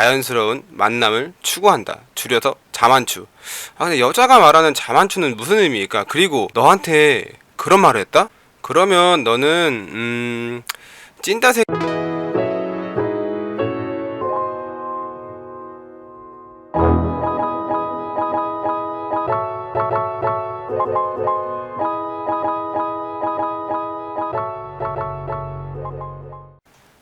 자연스러운 만남을 추구한다. 줄여서 자만추. 아 근데 여자가 말하는 자만추는 무슨 의미일까? 그리고 너한테 그런 말을 했다? 그러면 너는 음 찐따새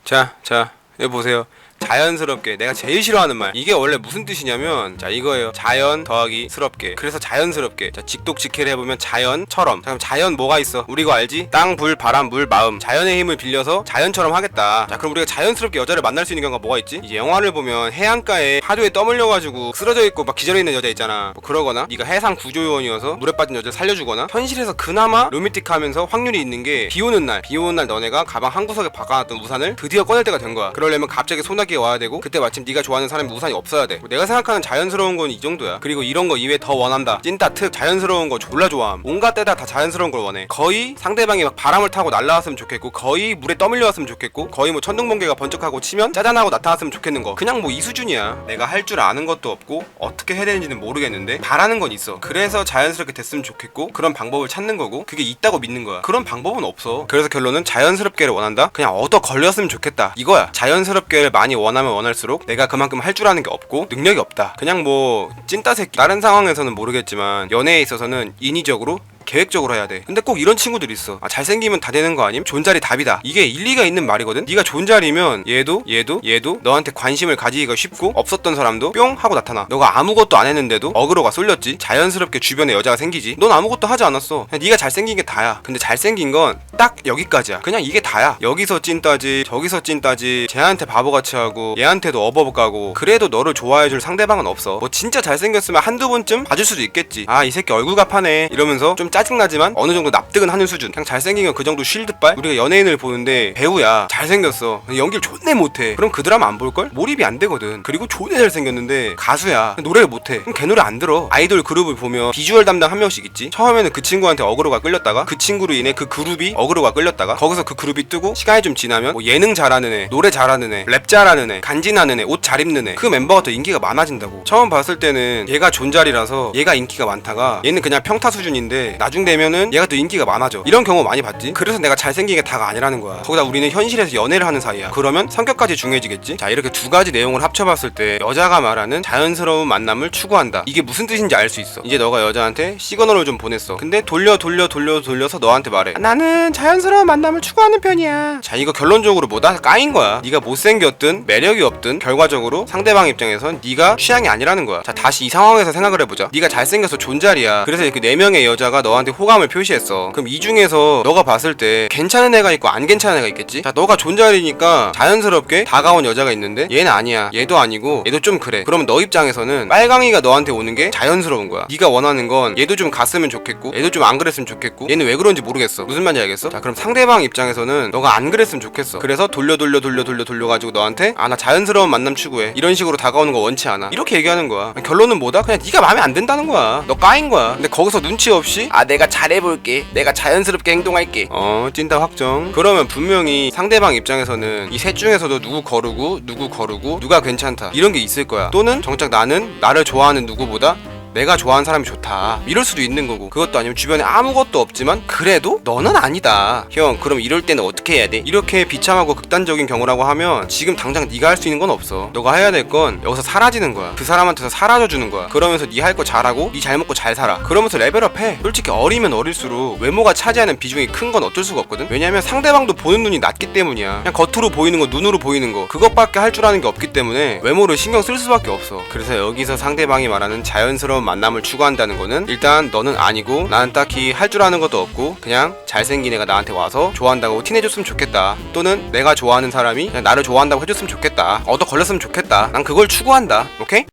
자, 자, 여기 보세요. 자연스럽게 내가 제일 싫어하는 말. 이게 원래 무슨 뜻이냐면 자 이거예요. 자연 더하기 스럽게. 그래서 자연스럽게. 자 직독직해를 해보면 자연처럼. 자 그럼 자연 뭐가 있어? 우리가 알지? 땅 불 바람 물 마음. 자연의 힘을 빌려서 자연처럼 하겠다. 자 그럼 우리가 자연스럽게 여자를 만날 수 있는 경우가 뭐가 있지? 이제 영화를 보면 해안가에 파도에 떠밀려가지고 쓰러져 있고 막 기절해 있는 여자 있잖아. 뭐 그러거나 네가 해상 구조요원이어서 물에 빠진 여자를 살려주거나 현실에서 그나마 로맨틱하면서 확률이 있는 게 비 오는 날. 비 오는 날 너네가 가방 한 구석에 박아놨던 우산을 드디어 꺼낼 때가 된 거야. 그러려면 갑자기 소나기 가 와야 되고 그때 마침 네가 좋아하는 사람이 우산이 없어야 돼. 내가 생각하는 자연스러운 건 이 정도야. 그리고 이런 거 이외에 더 원한다. 찐따 특 자연스러운 거 졸라 좋아함. 온갖 때다 다 자연스러운 걸 원해. 거의 상대방이 막 바람을 타고 날라왔으면 좋겠고 거의 물에 떠밀려 왔으면 좋겠고 거의 뭐 천둥번개가 번쩍하고 치면 짜잔하고 나타났으면 좋겠는 거. 그냥 뭐 이 수준이야. 내가 할 줄 아는 것도 없고 어떻게 해야 되는지는 모르겠는데 바라는 건 있어. 그래서 자연스럽게 됐으면 좋겠고 그런 방법을 찾는 거고 그게 있다고 믿는 거야. 그런 방법은 없어. 그래서 결론은 자연스럽게를 원한다? 그냥 얻어 걸렸으면 좋겠다. 이거야. 자연스럽게를 많이 원하면 원할수록 내가 그만큼 할 줄 아는 게 없고 능력이 없다. 그냥 뭐 찐따 새끼. 다른 상황에서는 모르겠지만 연애에 있어서는 인위적으로 계획적으로 해야 돼. 근데 꼭 이런 친구들 있어. 아, 잘생기면 다 되는 거 아님? 존잘이 답이다. 이게 일리가 있는 말이거든. 네가 존잘이면 얘도 얘도 얘도 너한테 관심을 가지기가 쉽고 없었던 사람도 뿅 하고 나타나. 너가 아무것도 안 했는데도 어그로가 쏠렸지. 자연스럽게 주변에 여자가 생기지. 넌 아무것도 하지 않았어. 그냥 네가 잘생긴 게 다야. 근데 잘생긴 건 딱 여기까지야. 그냥 이게 다야. 여기서 찐따지, 저기서 찐따지. 쟤한테 바보같이 하고 얘한테도 어버버 까고. 그래도 너를 좋아해줄 상대방은 없어. 뭐 진짜 잘생겼으면 한두 번쯤 봐줄 수도 있겠지. 아 이 새끼 얼굴 갑하네. 이러면서 좀 짜 증나지만 어느 정도 납득은 하는 수준. 그냥 잘생긴 건그 정도 쉴드빨. 우리가 연예인을 보는데 배우야 잘생겼어. 연기를 존내 못해. 그럼 그 드라마 안 볼 걸? 몰입이 안 되거든. 그리고 존내 잘생겼는데 가수야. 노래를 못해. 그럼 걔 노래 안 들어. 아이돌 그룹을 보면 비주얼 담당 한 명씩 있지. 처음에는 그 친구한테 어그로가 끌렸다가 그 친구로 인해 그 그룹이 어그로가 끌렸다가 거기서 그 그룹이 뜨고 시간이 좀 지나면 뭐 예능 잘하는 애, 노래 잘하는 애, 랩 잘하는 애, 간지나는 애, 옷 잘 입는 애. 그 멤버가 더 인기가 많아진다고. 처음 봤을 때는 얘가 존잘이라서 얘가 인기가 많다가 얘는 그냥 평타 수준인데 나중 되면은 얘가 더 인기가 많아져. 이런 경우 많이 봤지. 그래서 내가 잘생긴 게 다가 아니라는 거야. 거기다 우리는 현실에서 연애를 하는 사이야. 그러면 성격까지 중요해지겠지. 자 이렇게 두 가지 내용을 합쳐봤을 때 여자가 말하는 자연스러운 만남을 추구한다. 이게 무슨 뜻인지 알 수 있어. 이제 너가 여자한테 시그널을 좀 보냈어. 근데 돌려 돌려 돌려 돌려서 너한테 말해. 나는 자연스러운 만남을 추구하는 편이야. 자 이거 결론적으로 뭐다 까인 거야. 네가 못생겼든 매력이 없든 결과적으로 상대방 입장에선 네가 취향이 아니라는 거야. 자 다시 이 상황에서 생각을 해보자. 네가 잘생겨서 존잘이야. 그래서 이렇게 네 명의 여자가 너한테 호감을 표시했어. 그럼 이 중에서 너가 봤을 때 괜찮은 애가 있고 안 괜찮은 애가 있겠지? 자 너가 존잘이니까 자연스럽게 다가온 여자가 있는데 얘는 아니야. 얘도 아니고 얘도 좀 그래. 그러면 너 입장에서는 빨강이가 너한테 오는 게 자연스러운 거야. 네가 원하는 건 얘도 좀 갔으면 좋겠고 얘도 좀 안 그랬으면 좋겠고 얘는 왜 그런지 모르겠어. 무슨 말인지 알겠어? 자 그럼 상대방 입장에서는 너가 안 그랬으면 좋겠어. 그래서 돌려 돌려 돌려 돌려 돌려 가지고 너한테 아 나 자연스러운 만남 추구해. 이런 식으로 다가오는 거 원치 않아. 이렇게 얘기하는 거야. 결론은 뭐다? 그냥 네가 마음에 안 든다는 거야. 너 까인 거야. 근데 거기서 눈치 없이 아 내가 잘해볼게. 내가 자연스럽게 행동할게. 어 찐따 확정. 그러면 분명히 상대방 입장에서는 이 셋 중에서도 누구 거르고 누구 거르고 누가 괜찮다 이런 게 있을 거야. 또는 정작 나는 나를 좋아하는 누구보다 내가 좋아하는 사람이 좋다. 이럴 수도 있는 거고. 그것도 아니면 주변에 아무것도 없지만 그래도 너는 아니다. 형 그럼 이럴 때는 어떻게 해야 돼? 이렇게 비참하고 극단적인 경우라고 하면 지금 당장 네가 할 수 있는 건 없어. 너가 해야 될 건 여기서 사라지는 거야. 그 사람한테서 사라져 주는 거야. 그러면서 네 할 거 잘하고 네 잘 먹고 잘 살아. 그러면서 레벨업 해. 솔직히 어리면 어릴수록 외모가 차지하는 비중이 큰 건 어쩔 수가 없거든. 왜냐면 상대방도 보는 눈이 낮기 때문이야. 그냥 겉으로 보이는 거 눈으로 보이는 거. 그것밖에 할 줄 아는 게 없기 때문에 외모를 신경 쓸 수밖에 없어. 그래서 여기서 상대방이 말하는 자연스러운 만남을 추구한다는 거는 일단 너는 아니고 나는 딱히 할 줄 아는 것도 없고 그냥 잘생긴 애가 나한테 와서 좋아한다고 티내줬으면 좋겠다. 또는 내가 좋아하는 사람이 나를 좋아한다고 해줬으면 좋겠다. 얻어 걸렸으면 좋겠다. 난 그걸 추구한다. 오케이?